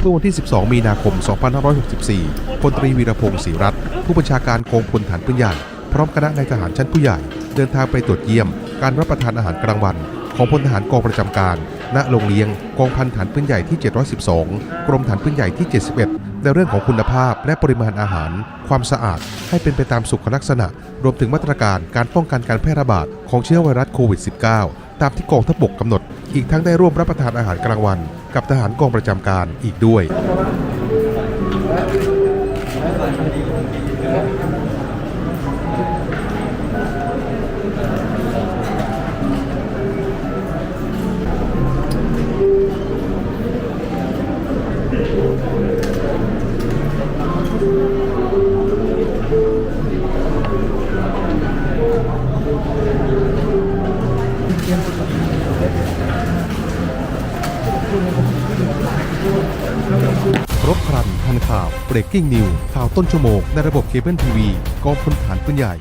เมื่อวันที่ 12 มีนาคม 2564 พลตรีวีรพงศ์ศรีรัตน์ผู้บัญชาการกองพลฐานปืนใหญ่พร้อมคณะนายทหารชั้นผู้ใหญ่ เดินทางไปตรวจเยี่ยม การรับประทานอาหารกลางวัน ของพลทหารกองประจำการ ณ โรงเลี้ยง กองพันฐานปืนใหญ่ที่ 712 กรมฐานปืนใหญ่ที่ 71 ในเรื่องของคุณภาพและปริมาณอาหาร ความสะอาด ให้เป็นไปตามสุขลักษณะ รวมถึงมาตรการการป้องกันการแพร่ระบาดของเชื้อไวรัสโควิด -19 ตามที่กองทัพบกกำหนด อีกทั้งได้ร่วมรับประทานอาหารกลางวัน กับทหารกองประจำการอีกด้วย รบครันทันข่าว breaking news ข่าวต้นชั่วโมงในระบบเคเบิลทีวีกองพลฐานปืนใหญ่